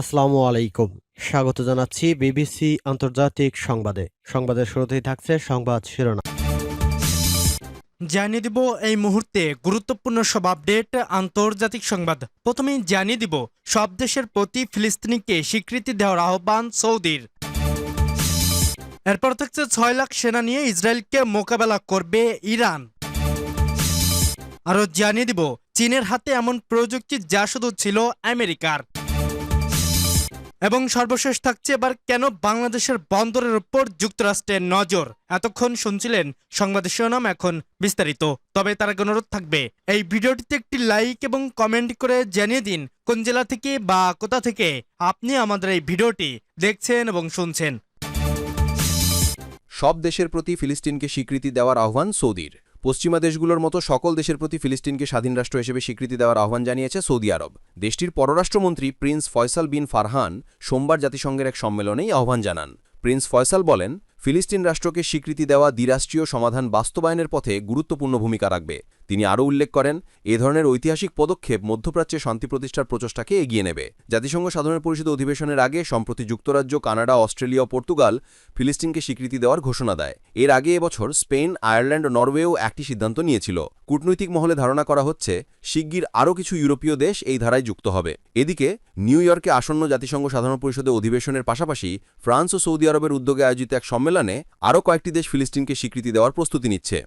আসসালামু আলাইকুম। স্বাগত জানাচ্ছি বিবিসি আন্তর্জাতিক সংবাদে। সংবাদের শুরুতেই থাকছে সংবাদ শিরোনাম। জানিয়ে দিব এই মুহূর্তে গুরুত্বপূর্ণ সব আপডেট, আন্তর্জাতিক সংবাদ। প্রথমেই জানিয়ে দিব, সব দেশের প্রতি ফিলিস্তিনিকে স্বীকৃতি দেওয়ার আহ্বান সৌদির। এরপর থাকছে ছয় লাখ সেনা নিয়ে ইসরায়েলকে মোকাবেলা করবে ইরান। আরও জানিয়ে দিব, চীনের হাতে এমন প্রযুক্তি যা শুধু ছিল আমেরিকার। এবং সর্বশেষ থাকছে এবার কেন বাংলাদেশের বন্দরের উপর যুক্তরাষ্ট্রের নজর? এতক্ষণ শুনছিলেন সংবাদের শিরোনাম, এখন বিস্তারিত। তবে তার অনুরোধ থাকবে, এই ভিডিওটিতে একটি লাইক এবং কমেন্ট করে জানিয়ে দিন কোন জেলা থেকে বা কোথা থেকে আপনি আমাদের এই ভিডিওটি দেখছেন এবং শুনছেন। সব দেশের প্রতি ফিলিস্তিনকে স্বীকৃতি দেওয়ার আহ্বান সৌদির। পশ্চিমা দেশগুলোর মতো সকল দেশের প্রতি ফিলিস্তিনকে স্বাধীন রাষ্ট্র হিসেবে স্বীকৃতি দেওয়ার আহ্বান জানিয়েছে সৌদি আরব। দেশটির পররাষ্ট্রমন্ত্রী প্রিন্স ফয়সাল বিন ফারহান সোমবার জাতিসংঘের এক সম্মেলনেই আহ্বান জানান। প্রিন্স ফয়সাল বলেন, ফিলিস্তিন রাষ্ট্রকে স্বীকৃতি দেওয়া দ্বিরাষ্ট্রীয় সমাধান বাস্তবায়নের পথে গুরুত্বপূর্ণ ভূমিকা রাখবে। তিনি আরও উল্লেখ করেন, এ ধরনের ঐতিহাসিক পদক্ষেপ মধ্যপ্রাচ্যে শান্তি প্রতিষ্ঠার প্রচেষ্টাকে এগিয়ে নেবে। জাতিসংঘ সাধারণ পরিষদ অধিবেশনের আগে সম্প্রতি যুক্তরাজ্য, কানাডা, অস্ট্রেলিয়া ও পর্তুগাল ফিলিস্তিনকে স্বীকৃতি দেওয়ার ঘোষণা দেয়। এর আগে এবছর স্পেন, আয়ারল্যান্ড ও নরওয়েও একটি সিদ্ধান্ত নিয়েছিল। কূটনৈতিক মহলে ধারণা করা হচ্ছে, শিগগির আরও কিছু ইউরোপীয় দেশ এই ধারায় যুক্ত হবে। এদিকে, নিউ ইয়র্কে আসন্ন জাতিসংঘ সাধারণ পরিষদের অধিবেশনের পাশাপাশি ফ্রান্স ও সৌদি আরবের উদ্যোগে আয়োজিত এক সম্মেলনে আরও কয়েকটি দেশ ফিলিস্তিনকে স্বীকৃতি দেওয়ার প্রস্তুতি নিচ্ছে।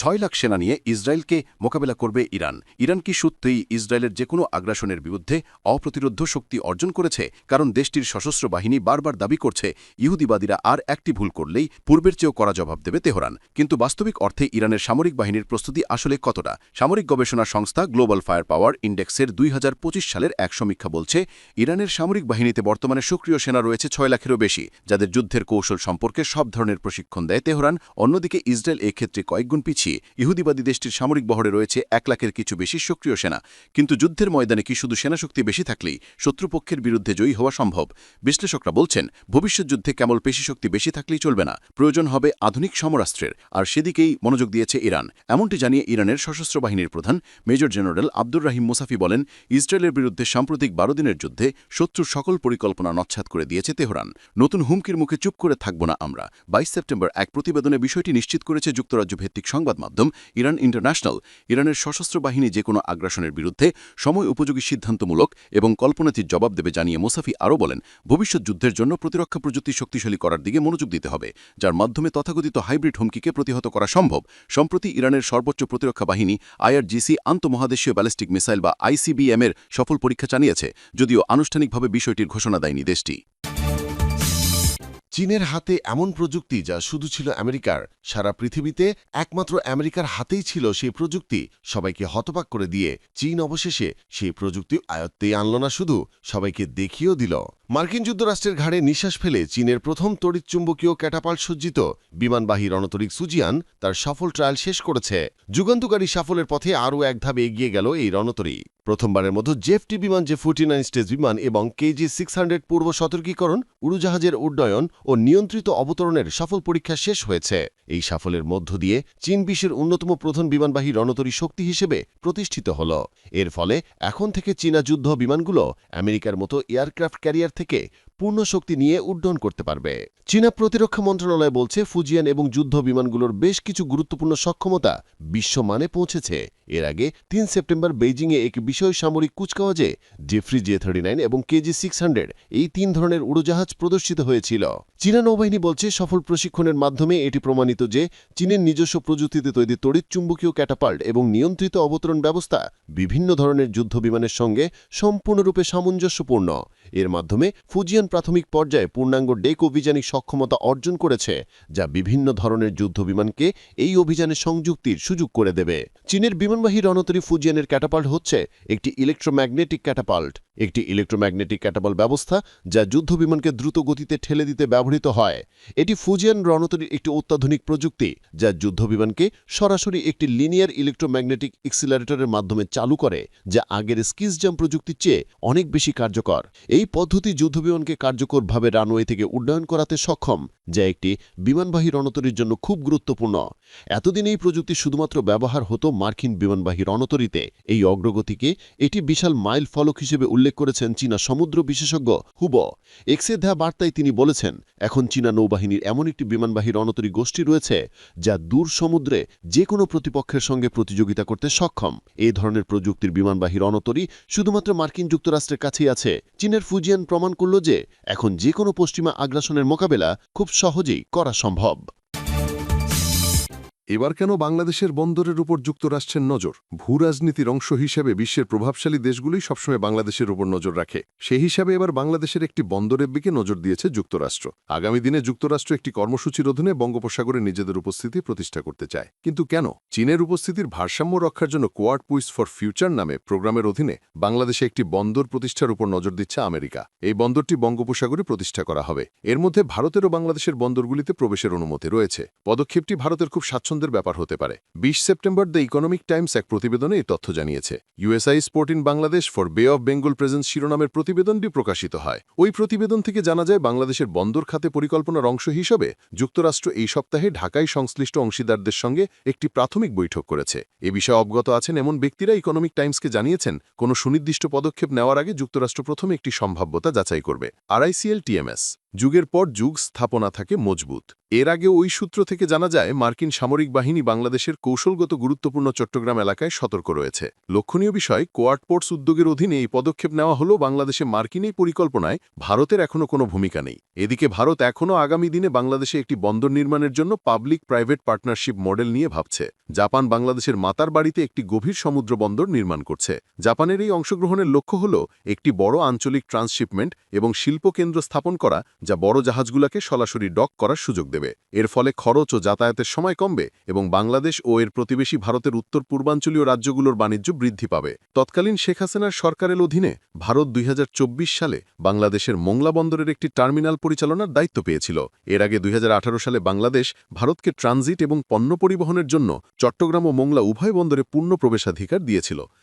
ছয় লাখ সেনা নিয়ে ইসরায়েলকে মোকাবেলা করবে ইরান। ইরান কি সত্যিই ইসরায়েলের যে কোনো আগ্রাসনের বিরুদ্ধে অপ্রতিরোধ শক্তি অর্জন করেছে? কারণ দেশটির সশস্ত্র বাহিনী বারবার দাবি করছে, ইহুদিবাদীরা আর একটি ভুল করলেই পূর্বের চেয়েও করা জবাব দেবে তেহরান। কিন্তু বাস্তবিক অর্থে ইরানের সামরিক বাহিনীর প্রস্তুতি আসলে কতটা? সামরিক গবেষণা সংস্থা গ্লোবাল ফায়ার পাওয়ার ইন্ডেক্সের দুই হাজার পঁচিশ সালের এক সমীক্ষা বলছে, ইরানের সামরিক বাহিনীতে বর্তমানে সক্রিয় সেনা রয়েছে ছয় লাখেরও বেশি, যাদের যুদ্ধের কৌশল সম্পর্কে সব ধরনের প্রশিক্ষণ দেয় তেহরান। অন্যদিকে ইসরায়েল এক্ষেত্রে কয়েকগুণ পিছিয়ে। ইহুদিবাদী দেশটির সামরিক বহরে রয়েছে এক লাখের কিছু বেশি সক্রিয় সেনা। কিন্তু যুদ্ধের ময়দানে কি শুধু সেনাশক্তি বেশি থাকলেই শত্রুপক্ষের বিরুদ্ধে জয়ী হওয়া সম্ভব? বিশ্লেষকরা বলছেন, ভবিষ্যৎ যুদ্ধে কেবল পেশিশক্তি বেশি থাকলেই চলবে না। প্রয়োজন হবে আধুনিক সমরাস্ত্রের। আর সেদিকেই মনোযোগ দিয়েছে ইরান। এমনটি জানিয়ে ইরানের সশস্ত্র বাহিনীর প্রধান major general Abdur Rahim Musavi বলেন, ইসরায়েলের বিরুদ্ধে সাম্প্রতিক বারো দিনের যুদ্ধে শত্রুর সকল পরিকল্পনা নচ্ছাত করে দিয়েছে তেহরান। নতুন হুমকির মুখে চুপ করে থাকব না আমরা। বাইশ সেপ্টেম্বর এক প্রতিবেদনে বিষয়টি নিশ্চিত করেছে যুক্তরাজ্য ভিত্তিক সংবাদ মাধ্যম ইরান ইন্টারন্যাশনাল, ইরানের সশস্ত্র বাহিনী যে কোনো আগ্রাসনের বিরুদ্ধে সময় উপযোগী সিদ্ধান্তমূলক এবং কল্পনাতীত জবাব দেবে জানিয়ে মোসাফি আরও বলেন, ভবিষ্যৎ যুদ্ধের জন্য প্রতিরক্ষা প্রযুক্তি শক্তিশালী করার দিকে মনোযোগ দিতে হবে, যার মাধ্যমে তথাকথিত হাইব্রিড হুমকিকে প্রতিহত করা সম্ভব। সম্প্রতি ইরানের সর্বোচ্চ প্রতিরক্ষা বাহিনী আইআরজিসি আন্তঃমহাদেশীয় ব্যালিস্টিক মিসাইল বা আইসিবিএম এর সফল পরীক্ষা চালিয়েছে, যদিও আনুষ্ঠানিকভাবে বিষয়টির ঘোষণা দেয়নি দেশটি। চীনের হাতে এমন প্রযুক্তি যা শুধু ছিল আমেরিকার, সারা পৃথিবীতে একমাত্র আমেরিকার হাতেই ছিল সেই প্রযুক্তি, সবাইকে হতবাক করে দিয়ে চীন অবশেষে সেই প্রযুক্তি আয়ত্তেই আনল না শুধু, সবাইকে দেখিয়েও দিল। মার্কিন যুক্তরাষ্ট্রের ঘাড়ে নিঃশ্বাস ফেলে চীনের প্রথম তড়িৎচুম্বকীয় ক্যাটাপাল সজ্জিত বিমানবাহী রণতরিক সুজিয়ান তার সফল ট্রায়াল শেষ করেছে। যুগান্তকারী সাফলের পথে আরও এক ধাপ এগিয়ে গেল এই রণতরী। প্রথমবারের মতো জেফটি বিমান যে ফোর্টি নাইন স্টেজ বিমান এবং কেজি সিক্স হান্ড্রেড পূর্ব সতর্কীকরণ, উড়োজাহাজের উড্ডয়ন ও নিয়ন্ত্রিত অবতরণের সফল পরীক্ষা শেষ হয়েছে। এই সাফল্যের মধ্য দিয়ে চীন বিশ্বের অন্যতম প্রধান বিমানবাহী রণতরী শক্তি হিসেবে প্রতিষ্ঠিত হল। এর ফলে এখন থেকে চীনা যুদ্ধ বিমানগুলো আমেরিকার মতো এয়ারক্রাফট ক্যারিয়ার থেকে পূর্ণ শক্তি নিয়ে উড্ডয়ন করতে পারবে। চীনা প্রতিরক্ষা মন্ত্রণালয় বলছে, ফুজিয়ান এবং যুদ্ধ বিমানগুলোর বেশ কিছু গুরুত্বপূর্ণ সক্ষমতা বিশ্বমানে পৌঁছেছে। এর আগে তিন সেপ্টেম্বর বেইজিংয়ে এক বিষয় সামরিক কুচকাওয়াজে জেফ্রি জে থার্টি নাইন এবং কেজি সিক্স হান্ড্রেড এই তিন ধরনের উড়োজাহাজ প্রদর্শিত হয়েছিল। চীনা নৌবাহিনী বলছে, সফল প্রশিক্ষণের মাধ্যমে এটি প্রমাণিত যে চীনের নিজস্ব প্রযুক্তিতে তৈরি তড়িৎ চুম্বকীয় ক্যাটাপাল্ট এবং নিয়ন্ত্রিত অবতরণ ব্যবস্থা বিভিন্ন ধরনের যুদ্ধ বিমানের সঙ্গে সম্পূর্ণরূপে সামঞ্জস্যপূর্ণ। এর মাধ্যমে ফুজিয়ান প্রাথমিক পর্যায়ে পূর্ণাঙ্গ ডেক অভিযানিক সক্ষমতা অর্জন করেছে, যা বিভিন্ন ধরনের যুদ্ধ বিমানকে এই অভিযানে সংযুক্তির সুযোগ করে দেবে। চীনের বিমানবাহী রণতরী ফুজিয়ানের ক্যাটাপাল্ট হচ্ছে একটি ইলেকট্রোম্যাগনেটিক ক্যাটাপাল্ট। একটি ইলেকট্রোম্যাগনেটিক ক্যাটাপাল্ট ব্যবস্থা যা যুদ্ধ বিমানকে দ্রুত গতিতে ঠেলে দিতে ব্যবহৃত হয়। এটি ফুজিয়ান রণতরীর একটি অত্যাধুনিক প্রযুক্তি, যা যুদ্ধ বিমানকে সরাসরি একটি লিনিয়ার ইলেকট্রোম্যাগনেটিক এক্সিলারেটরের মাধ্যমে চালু করে, যা আগের স্কিস জাম প্রযুক্তির চেয়ে অনেক বেশি কার্যকর। এই পদ্ধতি যুদ্ধবিমানকে কার্যকরভাবে রানওয়ে থেকে উড্ডয়ন করাতে সক্ষম, যা একটি বিমানবাহী রণতরীর জন্য খুব গুরুত্বপূর্ণ। এতদিন এই প্রযুক্তি শুধুমাত্র ব্যবহার হতো মার্কিন বিমানবাহী রণতরীতে। এই অগ্রগতিকে এটি বিশাল মাইল ফলক হিসেবে উল্লেখ করেছেন চীনা সমুদ্র বিশেষজ্ঞ হুব। এক্সে দেয়া বার্তায় তিনি বলেছেন, এখন চীনা নৌবাহিনীর এমন একটি বিমানবাহী রণতরী গোষ্ঠী রয়েছে যা দূর সমুদ্রে যে কোনো প্রতিপক্ষের সঙ্গে প্রতিযোগিতা করতে সক্ষম। এ ধরনের প্রযুক্তির বিমানবাহী রণতরী শুধুমাত্র মার্কিন যুক্তরাষ্ট্রের কাছেই আছে। চীনের ফুজিয়ান প্রমাণ করল যে, এখন যে কোনো পশ্চিমা আগ্রাসনের মোকাবেলা খুব সহজেই করা সম্ভব। এবার কেন বাংলাদেশের বন্দরের উপর যুক্তরাষ্ট্রের নজর? ভূ রাজনীতির অংশ হিসেবে বিশ্বের প্রভাবশালী দেশগুলোই সবসময় বাংলাদেশের উপর নজর রাখে। সেই হিসাবে এবার বাংলাদেশের একটি বন্দরের দিকে নজর দিয়েছে যুক্তরাষ্ট্র। আগামী দিনে যুক্তরাষ্ট্র একটি কর্মসূচির অধীনে বঙ্গোপসাগরে নিজেদের উপস্থিতি প্রতিষ্ঠা করতে চায়। কিন্তু কেন? চীনের উপস্থিতির ভারসাম্য রক্ষার জন্য কোয়াড পুইস ফর ফিউচার নামে প্রোগ্রামের অধীনে বাংলাদেশে একটি বন্দর প্রতিষ্ঠার উপর নজর দিচ্ছে আমেরিকা। এই বন্দরটি বঙ্গোপসাগরে প্রতিষ্ঠা করা হবে। এর মধ্যে ভারতের ও বাংলাদেশের বন্দরগুলিতে প্রবেশের অনুমতি রয়েছে। পদক্ষেপটি ভারতের খুব স্বাচ্ছন্দ্যের ব্যাপার হতে পারে। বিশ সেপ্টেম্বর দ্য ইকোনমিক টাইমস এক প্রতিবেদনে এই তথ্য জানিয়েছে। USI sport in Bangladesh for bay of Bengal presence শিরোনামের প্রতিবেদনটি প্রকাশিত হয়। ওই প্রতিবেদন থেকে জানা যায়, বাংলাদেশের বন্দর খাতে পরিকল্পনার অংশ হিসেবে যুক্তরাষ্ট্র এই সপ্তাহে ঢাকায় সংশ্লিষ্ট অংশীদারদের সঙ্গে একটি প্রাথমিক বৈঠক করেছে। এ বিষয়ে অবগত আছেন এমন ব্যক্তিরা ইকোনমিক টাইমসকে জানিয়েছেন, কোনো সুনির্দিষ্ট পদক্ষেপ নেওয়ার আগে যুক্তরাষ্ট্র প্রথমে একটি সম্ভাব্যতা যাচাই করবে। আরআইসিএল টিএমএস যুগের পর যুগ স্থাপনা থাকে মজবুত। এর আগে ওই সূত্র থেকে জানা যায়, মার্কিন সামরিক বাহিনী বাংলাদেশের কৌশলগত গুরুত্বপূর্ণ চট্টগ্রাম এলাকায় সতর্ক রয়েছে। লক্ষণীয় বিষয়, কোয়াড পোর্টস উদ্যোগের অধীনে এই পদক্ষেপ নেওয়া হলো বাংলাদেশে মার্কিন এই পরিকল্পনায় ভারতের এখনও কোনো ভূমিকা নেই। এদিকে ভারত এখনও আগামী দিনে বাংলাদেশে একটি বন্দর নির্মাণের জন্য পাবলিক প্রাইভেট পার্টনারশিপ মডেল নিয়ে ভাবছে। জাপান বাংলাদেশের মাতার বাড়িতে একটি গভীর সমুদ্র বন্দর নির্মাণ করছে। জাপানের এই অংশগ্রহণের লক্ষ্য হল, একটি বড় আঞ্চলিক ট্রান্সশিপমেন্ট এবং শিল্প কেন্দ্র স্থাপন করা যা বড় জাহাজগুলোকে সরাসরি ডক করার সুযোগ দেবে। এর ফলে খরচ ও যাতায়াতের সময় কমবে এবং বাংলাদেশ ও এর প্রতিবেশী ভারতের উত্তর পূর্বাঞ্চলীয় রাজ্যগুলোর বাণিজ্য বৃদ্ধি পাবে। তৎকালীন শেখ হাসিনার সরকারের অধীনে ভারত দুই হাজার চব্বিশ সালে বাংলাদেশের মোংলা বন্দরের একটি টার্মিনাল পরিচালনার দায়িত্ব পেয়েছিল। এর আগে দুই হাজার আঠারো সালে বাংলাদেশ ভারতকে ট্রানজিট এবং পণ্য পরিবহনের জন্য চট্টগ্রাম ও মোংলা উভয় বন্দরে পূর্ণ প্রবেশাধিকার দিয়েছিল।